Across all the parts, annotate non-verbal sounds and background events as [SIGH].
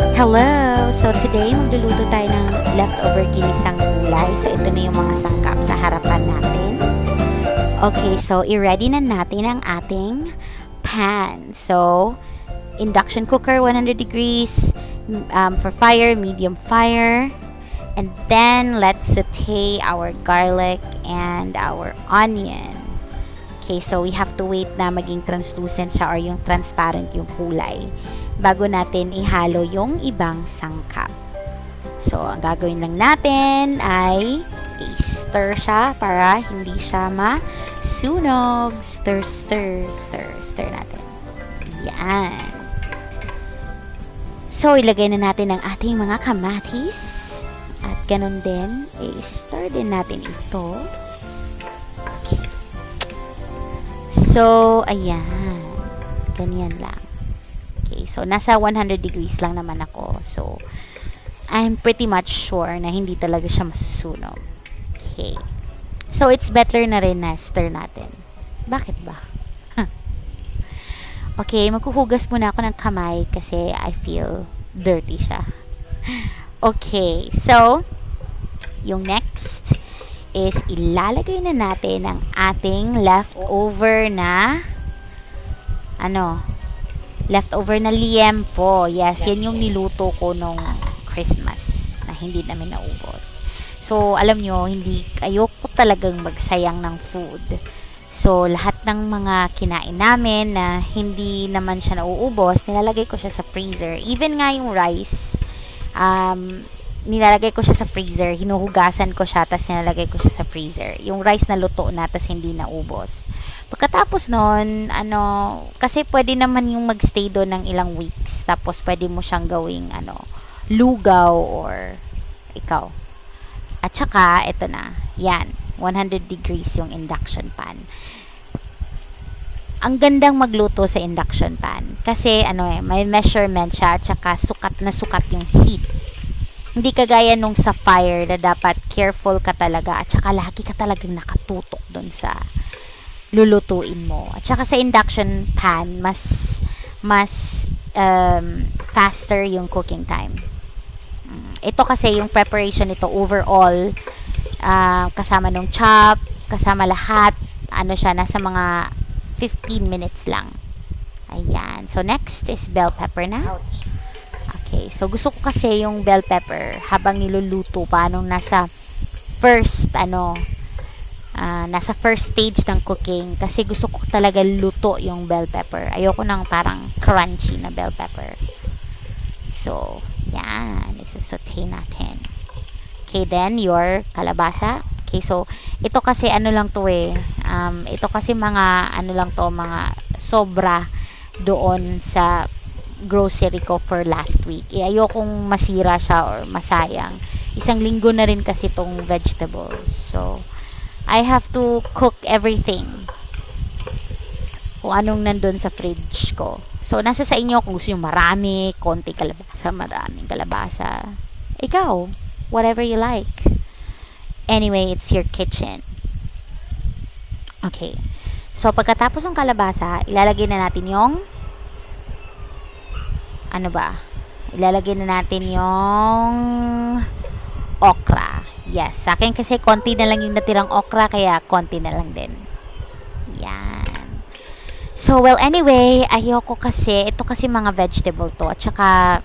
Hello! So today, magluluto tayo ng leftover ginisang gulay. So ito na yung mga sangkap sa harapan natin. Okay, so i-ready na natin ang ating pan. So, induction cooker, 100 degrees, um, for fire, medium fire. And then, let's saute our garlic and our onion. Okay, so we have to wait na maging translucent siya or yung transparent yung kulay bago natin ihalo yung ibang sangkap. So, ang gagawin lang natin ay i-stir siya para hindi siya masunog. Stir, stir, stir, stir natin. Yan. So, ilagay na natin ang ating mga kamatis. At ganun din, i-stir din natin ito. Okay. So, ayan. Ganyan lang. Okay, so nasa 100 degrees lang naman ako. So, I'm pretty much sure na hindi talaga siya masusunog. Okay. So, it's better na rin na stir natin. Bakit ba? [LAUGHS] okay, maghuhugas muna ako ng kamay kasi I feel dirty siya. [LAUGHS] Okay, so, yung next is ilalagay na natin ang ating leftover na ano, leftover na liempo. Yes, yan yung niluto ko nung Christmas na hindi namin naubos. So, alam nyo, hindi, ayoko talagang magsayang ng food. So, lahat ng mga kinain namin na hindi naman siya nauubos, nilalagay ko siya sa freezer. Even nga yung rice, um, nilalagay ko siya sa freezer, hinuhugasan ko siya, tapos nilalagay ko siya sa freezer. Yung rice na luto na, tapos hindi naubos. Pagkatapos nun, ano, kasi pwede naman yung magstay doon ng ilang weeks. Tapos pwede mo siyang gawing, ano, lugaw or ikaw. At saka, ito na, yan, 100 degrees yung induction pan. Ang gandang magluto sa induction pan. Kasi, ano eh, may measurement siya, at saka sukat na sukat yung heat. Hindi kagaya nung sa fire na dapat careful ka talaga at saka lagi ka talagang nakatutok doon sa lulutuin mo. At saka sa induction pan, mas mas um, faster yung cooking time. Mm, Ito kasi yung preparation nito overall ah, kasama nung chop, kasama lahat, ano siya, nasa mga 15 minutes lang. Ayan. So, next is bell pepper na. Okay. So, gusto ko kasi yung bell pepper habang niluluto pa nung nasa first, ano, ah, nasa first stage ng cooking kasi gusto ko talaga luto yung bell pepper. Ayoko ng parang crunchy na bell pepper. So, yan. Isasaute natin. Okay, then your kalabasa. Okay, so ito kasi ano lang to eh. Um, ito kasi mga ano lang to, mga sobra doon sa grocery ko for last week. Eh, ayokong masira siya or masayang. Isang linggo na rin kasi tong vegetables. So, I have to cook everything. Kung anong nandun sa fridge ko. So, nasa sa inyo kung gusto nyo marami, konti kalabasa, maraming kalabasa. Ikaw, whatever you like. Anyway, it's your kitchen. Okay. So, pagkatapos ng kalabasa, ilalagay na natin yung ano ba? Ilalagay na natin yung okra. Yes, sa akin kasi konti na lang yung natirang okra, kaya konti na lang din. Yan. So, well, anyway, ayoko kasi, ito kasi mga vegetable to, at saka,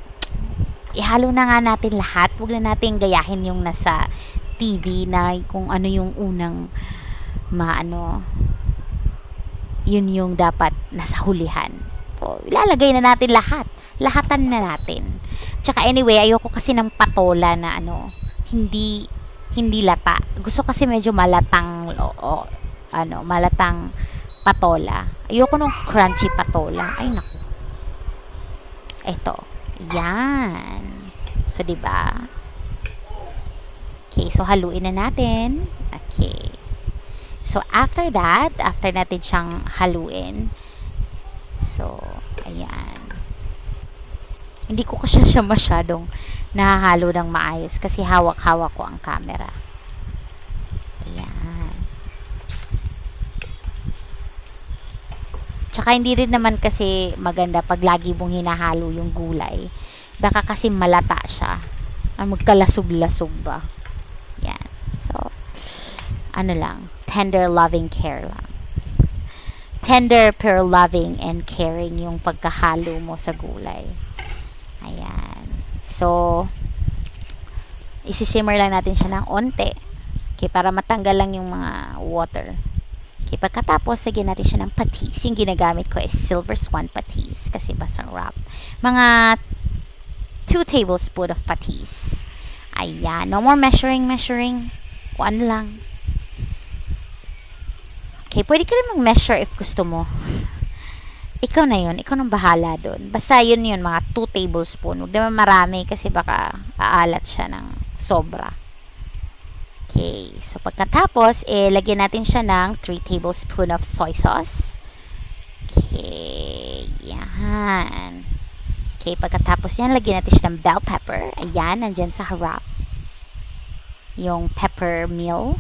ihalo na nga natin lahat. Huwag na natin gayahin yung nasa TV na kung ano yung unang maano yun yung dapat nasa hulihan. So, ilalagay na natin lahat. Lahatan na natin. Tsaka anyway, ayoko kasi ng patola na ano, hindi hindi lata. Gusto kasi medyo malatang o, o, ano, malatang patola. Ayoko nung crunchy patola. Ay naku. Ito. Yan. So, 'di ba? Okay, so haluin na natin. Okay. So, after that, after natin siyang haluin, so, ayan. Hindi ko kasi siya masyadong nahahalo ng maayos kasi hawak-hawak ko ang camera. Ayan. Tsaka hindi rin naman kasi maganda pag lagi mong hinahalo yung gulay. Baka kasi malata siya. Ay, magkalasog-lasog ba? Yan. So, ano lang, tender loving care lang. Tender pero loving and caring yung pagkahalo mo sa gulay. Ayan. So, isisimmer lang natin siya ng onte. Okay, para matanggal lang yung mga water. Okay, pagkatapos, lagyan natin siya ng patis. Yung ginagamit ko is Silver Swan patis kasi masarap. Mga 2 tablespoon of patis. Ayan. No more measuring, measuring. Kung ano lang. Okay, pwede ka rin mag-measure if gusto mo. Ikaw na yun. Ikaw nang bahala doon. Basta yun yun, mga 2 tablespoon. Huwag naman marami kasi baka aalat siya ng sobra. Okay. So, pagkatapos, eh, lagyan natin siya ng 3 tablespoon of soy sauce. Okay. Yan. Okay, pagkatapos yan, lagyan natin siya ng bell pepper. Ayan, nandyan sa harap. Yung pepper meal.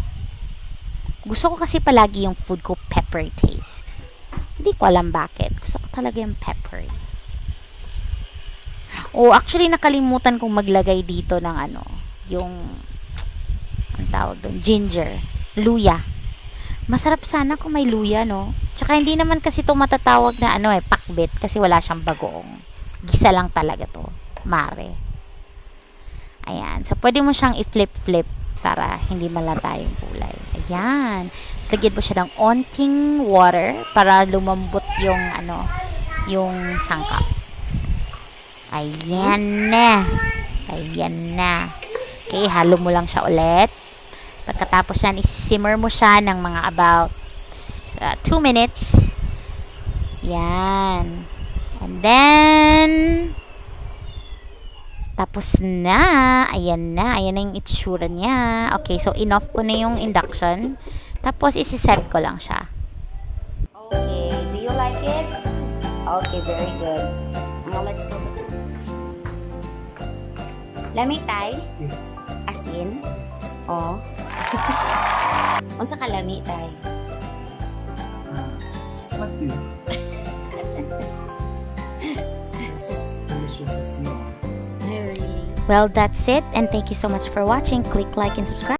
Gusto ko kasi palagi yung food ko pepper taste. Hindi ko alam bakit. Gusto ko talaga yung pepper. Oh, actually nakalimutan kong maglagay dito ng ano, yung ang tawag doon, ginger, luya. Masarap sana kung may luya, no? Tsaka hindi naman kasi to matatawag na ano eh, pakbit kasi wala siyang bagoong. Gisa lang talaga to, mare. Ayan. So, pwede mo siyang i-flip-flip para hindi malata yung kulay. Ayan. So, lagyan mo siya ng onting water para lumambot yung ano, yung sangkap. Ayan na. Ayan na. Okay, halo mo lang siya ulit. Pagkatapos yan, isi-simmer mo siya ng mga about 2 minutes. Yan. And then, tapos na. Ayan na. Ayan na yung itsura niya. Okay, so inoff ko na yung induction. Tapos, isi-set ko lang siya. Okay, do you like it? Okay, very good. Now, let's go. Lami tay? Yes. Asin? Yes. Oh. [LAUGHS] Unsa ka lami tay? Uh, just like you. [LAUGHS] as delicious as you are. Well, that's it. And thank you so much for watching. Click like and subscribe.